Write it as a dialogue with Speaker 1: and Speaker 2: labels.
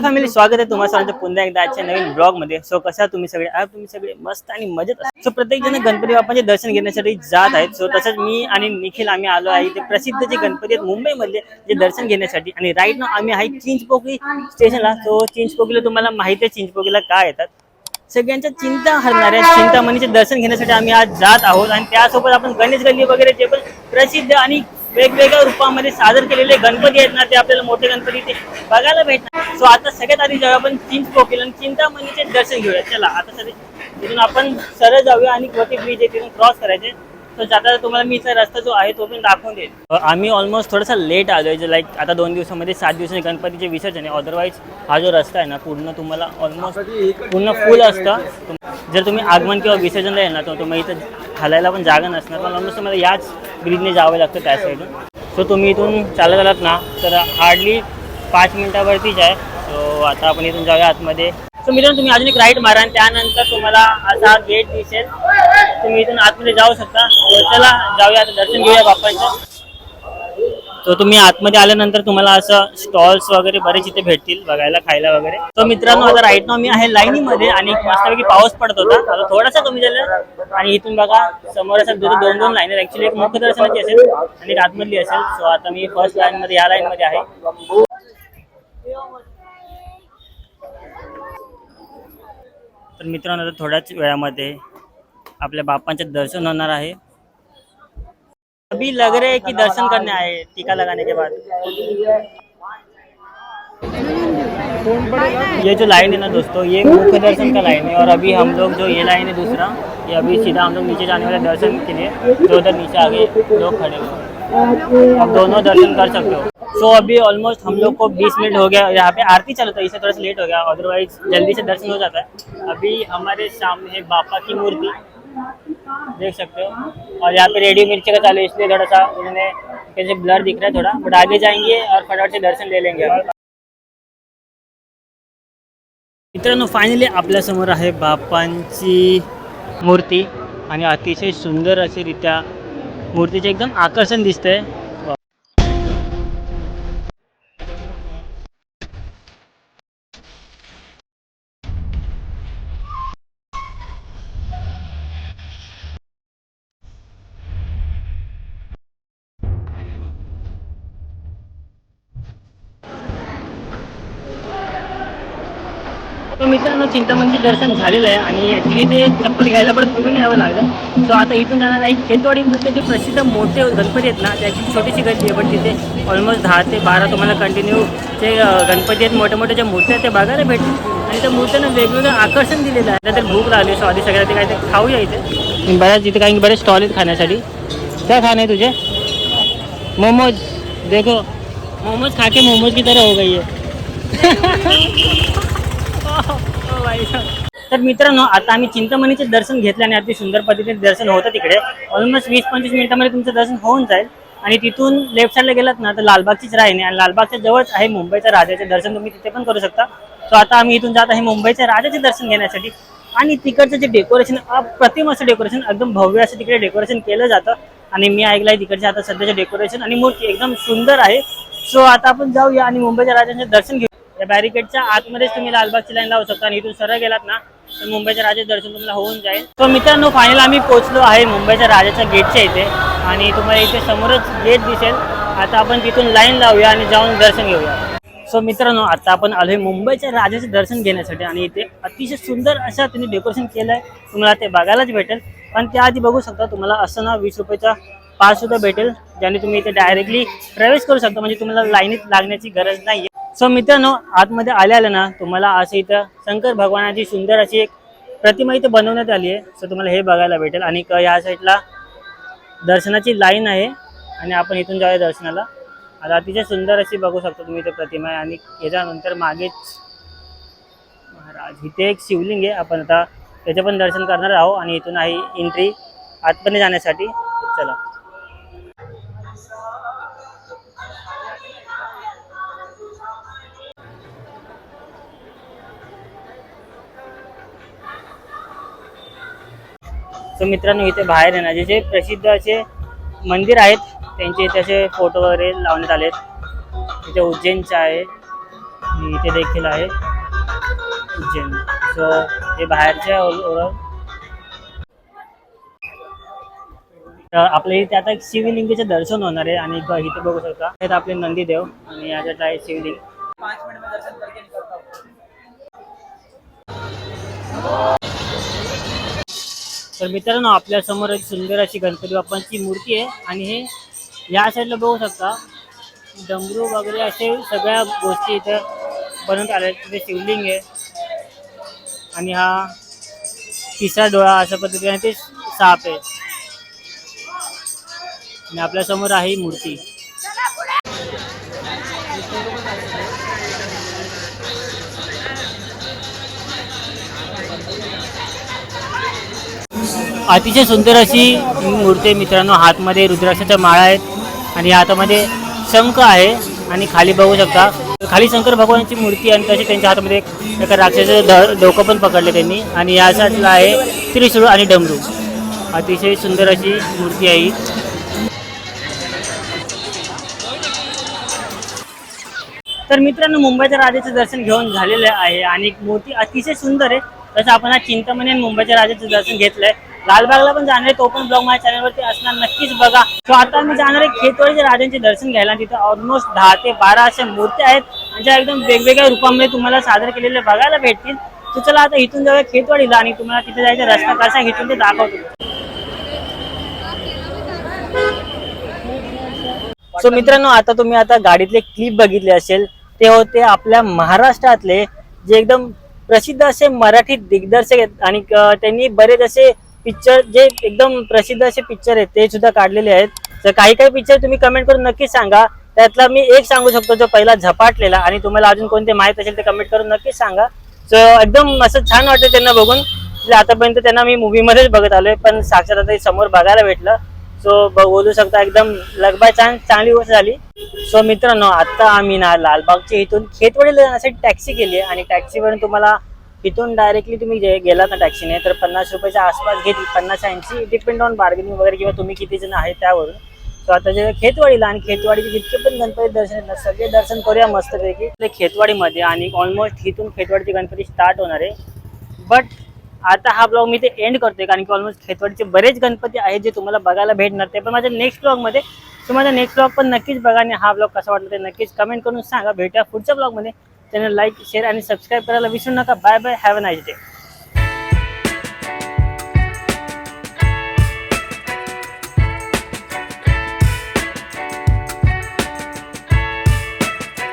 Speaker 1: Hello family स्वागत आहे तुम्हाला सर्वांचं. पुन्हा एकदा आजच्या नवीन ब्लॉगमध्ये सो कसा तुम्ही सगळे? आहात तुम्ही सगळे मस्त आणि मजेत सो प्रत्येक जण गणपती बाप्पाचे दर्शन घेण्यासाठी जात आहेत. सो तसंच मी आणि निखिल आम्ही आलो आहे. ते प्रसिद्ध जे गणपती आहेत मुंबईमधले जे दर्शन घेण्यासाठी. आणि राईट ना आम्ही आहे चिंचपोकळी स्टेशनला सो चिंचपोकळीला तुम्हाला माहिती आहे चिंचपोकळीला काय येतात. सगळ्यांच्या चिंता हरणाऱ्या चिंतामणीचे दर्शन घेण्यासाठी आम्ही आज जात आहोत. आणि त्यासोबत आपण गणेश गल्ली वगैरे जे पण प्रसिद्ध आणि वेगवेगळ्या रूपामध्ये सादर केलेले गणपती आहेत ना ते आपल्याला मोठे गणपती ते बघायला भेटणार. सो आता सगळ्यात आधी जाऊया आपण चिंच पोकेल आणि चिंतामणीचे दर्शन घेऊया. चला आता सगळे तिथून आपण सरळ जाऊया आणि कोटी ब्रिज आहे तिथून क्रॉस करायचे. तर जाता तुम्हाला मी इथला रस्ता जो आहे तो पण दाखवून देईल आम्ही ऑलमोस्ट थोडासा लेट आलोय जे लाईक आता दोन दिवसामध्ये सात दिवसांचे गणपतीचे विसर्जन आहे. अदरवाईज हा जो रस्ता आहे ना पूर्ण तुम्हाला ऑलमोस्ट पूर्ण फुल असतं. जर तुम्ही आगमन किंवा विसर्जनला येणार तर तुम्ही इथं घालायला पण जागा नसणार. पण ऑलमोस्ट तुम्हाला याच ब्रिजने जावं लागतं त्या साईडून सो तुम्ही इथून चालत आलात ना तर हार्डली पाच मिनिटावरतीच आहे. सो आता आपण इथून जाऊया आतमध्ये. सो मित्रांनो तुम्ही अजून एक राईट मारा आणि त्यानंतर तुम्हाला असा गेट दिसेल. तुम्ही इथून आतमध्ये जाऊ शकता. चला जाऊया आता दर्शन घेऊया बाप्पांचं. तो तुम्ही आतमध्ये आल्यानंतर तुम्हाला असं स्टॉल्स वगैरे बरेच इथे भेटतील बघायला खायला वगैरे. तर मित्रांनो आता राईट नाव मी आहे लाईनीमध्ये आणि मस्तपैकी पाऊस पडत होता. आता थोडासा कमी झाला आणि इथून बघा समोर असं दोन दोन दोन लाईन ऍक्च्युली एक मुख्य दर्शनाची असेल आणि एक आतमधली असेल. सो आता मी फर्स्ट लाईन मध्ये या लाईन मध्ये आहे. तर मित्रांनो आता थोड्याच वेळामध्ये आपल्या बापांचे दर्शन होणार आहे. अभी लग रहे हैं कि दर्शन करने आए टीका लगाने के बाद। ये जो लाइन है ना दोस्तों ये मुख्य दर्शन का लाइन है और अभी हम लोग जो ये लाइन है दूसरा ये अभी सीधा हम लोग नीचे जाने वाले दर्शन के लिए जो उधर नीचे आगे लोग खड़े हुए। हैं। आप दोनों दर्शन कर सकते हो। सो so, अभी ऑलमोस्ट हम लोग को 20 मिनट हो गया यहाँ पे आरती चल है इससे थोड़ा सा लेट हो गया अदरवाइज़ जल्दी से दर्शन हो जाता है। अभी हमारे सामने है बापा की मूर्ति। देख सकते हो। और यहाँ पे रेडी मिर्ची का चालू इसलिए थोड़ा सा उन्होंने कैसे ब्लर दिख रहा है थोड़ा। बट आगे जाएंगे और फटाफट से दर्शन ले लेंगे मित्रांनो फायनली आपल्यासमोर आहे बापांची मूर्ती आणि अतिशय सुंदर अशी रित्या मूर्तीचे एकदम आकर्षण दिसतंय. मित्रांनो चिंतामणीचे दर्शन झालेलं आहे आणि ॲक्च्युली ते चप्पल घ्यायला पण बघून यावं लागलं. सो आता इथून जाणार आहे खेतवाडी मध्ये जे प्रसिद्ध मोठे गणपती आहेत ना त्याची छोटीशी गती आहे पण तिथे ऑलमोस्ट दहा ते बारा तुम्हाला कंटिन्यू जे गणपती आहेत. मोठे मोठे जे मूर्ती आहेत ते बघायला भेटतील. आणि त्या मूर्त्यांना वेगवेगळं आकर्षण दिलेलं आहे. तर भूक लागली सो आधी सगळ्या ते काहीतरी खाऊया इथे. बऱ्याच इथे काही बरेच स्टॉल आहेत खाण्यासाठी. काय खाणं आहे तुझे? मोमोज. देखो. मोमोज खा के मोमोज की तरह हो गई है. तर मित्रांनो आता आम्ही चिंतामणीचे दर्शन घेतल्याने आणि अगदी सुंदर पद्धतीने दर्शन होतं तिकडे. ऑलमोस्ट वीस पंचवीस मिनिटांमध्ये तुमचं दर्शन होऊन जाईल. आणि तिथून लेफ्ट साईडला गेलात ना तर लालबागचीच राहीने. आणि लालबागच्या जवळच आहे मुंबईच्या राजाचे दर्शन. तुम्ही तिथे पण करू शकता. सो आता आम्ही इथून जात आहे मुंबईच्या राजाचे दर्शन घेण्यासाठी. आणि तिकडचं जे डेकोरेशन अप्रतिम असं डेकोरेशन एकदम भव्य असं तिकडे डेकोरेशन केलं जातं. आणि मी ऐकलंय तिकडचे आता सध्याचे डेकोरेशन आणि मूर्ती एकदम सुंदर आहे. सो आता आपण जाऊया आणि मुंबईच्या राजाचे दर्शन घेऊ या बॅरिकेडच्या आतमध्येच तुम्ही लालबागची लाईन लावू शकता आणि इथून सरळ गेलात ना तर मुंबईच्या राजाचे दर्शन तुम्हाला होऊन जाईल. तर मित्रांनो फायनल आम्ही पोहोचलो आहे मुंबईच्या राजाच्या गेटच्या इथे आणि तुम्हाला इथे समोरच गेट दिसेल. आता आपण तिथून लाईन लावूया आणि जाऊन दर्शन घेऊया. सो मित्रांनो आता आपण आलोय मुंबईच्या राजाचे दर्शन घेण्यासाठी आणि इथे अतिशय सुंदर अशा त्यांनी डेकोरेशन केलं आहे तुम्हाला ते बघायलाच भेटेल. पण त्याआधी बघू शकता तुम्हाला असं ना वीस रुपयाचा पास सुद्धा भेटेल ज्याने तुम्ही इथे डायरेक्टली प्रवेश करू शकता. म्हणजे तुम्हाला लाईनीत लागण्याची गरज नाही सो मित्रांनो आतमध्ये आले ना तुम्हाला असं इथं शंकर भगवानाची सुंदर अशी एक प्रतिमा इथे बनवण्यात आली आहे. सो तुम्हाला हे बघायला भेटेल. आणि क- या साईडला दर्शनाची लाईन आहे. आणि आपण इथून जाऊया दर्शनाला. आता अतिशय सुंदर अशी बघू शकता तुम्ही इथे प्रतिमा आहे. आणि याच्यानंतर मागेच महाराज इथे एक शिवलिंग आहे. आपण आता त्याचे पण दर्शन करणार आहोत. आणि इथून आहे एंट्री आतमध्ये जाण्यासाठी. चला. सो मित्रांनो इथे बाहेर आहे ना जे जे प्रसिद्ध असे मंदिर आहेत त्यांचे इथे असे फोटो वगैरे लावण्यात आलेत. इथे उज्जैनचे आहे इथे देखील आहे उज्जैन. सो हे बाहेरचे ओव्हरऑल तर आपल्या इथे आता एक शिवलिंगेचे दर्शन होणार आहे आणि इथे बघू शकता. हे आपले नंदीदेव आणि याच्यात आहे शिवलिंग. तर मित्रांनो आपल्यासमोर एक सुंदर अशी गणपती बाप्पांची मूर्ती आहे. आणि हे या साईडला बघू शकता. डमरू वगैरे असे सगळ्या गोष्टी इथं बनवत आल्या तिथे शिवलिंग आहे. आणि हा तिसरा डोळा अशा पद्धतीने ते साप आहे. आणि आपल्यासमोर आहे ही मूर्ती. अतिशय सुंदर अशी मूर्ती मित्रांनो. हातमध्ये रुद्राक्षाच्या माळा आहेत आणि हातामध्ये शंख आहे आणि खाली बघू शकता. खाली शंकर भगवानची मूर्ती आणि तशी त्यांच्या हातामध्ये एका राक्षसाचं ध डोकं पण पकडले त्यांनी. आणि या साईडला आहे त्रिशूळ आणि डमरू. अतिशय सुंदर अशी मूर्ती आहे तर मित्रांनो मुंबईच्या राजाचं दर्शन घेऊन झालेलं आहे आणि मूर्ती अतिशय सुंदर आहे. तसं आपण हा चिंतामणी आणि मुंबईच्या राजाचं दर्शन घेतलंय. लालबागला पण जाणार आहे. तो पण ब्लॉग माझ्या चॅनलवरती असणार. नक्कीच बघा. सो आता मी जाणार आहे खेतवाडीच्या राजांचे दर्शन घ्यायला. तिथे ऑलमोस्ट दहा ते बारा अशा मूर्त्या आहेत. ज्या एकदम वेगवेगळ्या रूपामध्ये तुम्हाला सादर केलेले बघायला भेटतील. तर चला आता इथून जाऊया खेतवाडीला आणि तुम्हाला तिथे जायचा रस्ता कसा इथून ते दाखवतो. सो मित्रांनो आता तुम्ही आता गाडीतले क्लिप बघितले असेल ते होते आपल्या महाराष्ट्रातले जे एकदम प्रसिद्ध असे मराठी दिग्दर्शक आहेत. आणि त्यांनी बरेच असे पिक्चर जे एकदम प्रसिद्ध असे पिक्चर आहेत ते सुद्धा काढलेले आहेत. तर काही काही पिक्चर तुम्ही कमेंट करून नक्कीच सांगा. त्यातला मी एक सांगू शकतो जो पहिला झपाटलेला आणि तुम्हाला अजून कोणते माहीत असेल ते कमेंट करून नक्कीच सांगा. सो एकदम असं छान वाटतं त्यांना बघून. म्हणजे आतापर्यंत त्यांना मी मूवीमध्येच बघत आलोय पण साक्षात आता समोर बघायला भेटलं. सो बोलू शकता एकदम लगबाय छान चांगली गोष्ट झाली. सो मित्रांनो आता आम्ही ना लालबागच्या इथून खेतवडील जाण्यासाठी टॅक्सी केली आहे आणि टॅक्सीवरून तुम्हाला इथून डायरेक्टली तुम्ही जे गेलात ना टॅक्सीने तर पन्नास रुपयाच्या आसपास घेतली. पन्नास ऐंशी डिपेंड ऑन बार्गेनिंग वगैरे किंवा तुम्ही किती जण आहे त्यावरून. सो आता जे खेतवाडीला आणि खेतवाडीचे जितके पण गणपती दर्शन येतात सगळे दर्शन करूया मस्तपैकी. ते खेतवाडीमध्ये आणि ऑलमोस्ट इथून खेतवाडीचे गणपती स्टार्ट होणार आहे. बट आता हा ब्लॉग मी ते एंड करतोय कारण की ऑलमोस्ट खेतवाडीचे बरेच गणपती आहेत जे तुम्हाला बघायला भेटणार. ते पण माझ्या नेक्स्ट ब्लॉगमध्ये तुम्हाला नेक्स्ट ब्लॉग पण नक्कीच बघा आणि हा ब्लॉग कसा वाटला ते नक्कीच कमेंट करून सांगा. भेटूया पुढच्या ब्लॉगमध्ये चॅनल लाईक शेअर आणि सबस्क्राईब करायला विसरू नका. Bye bye have a nice day.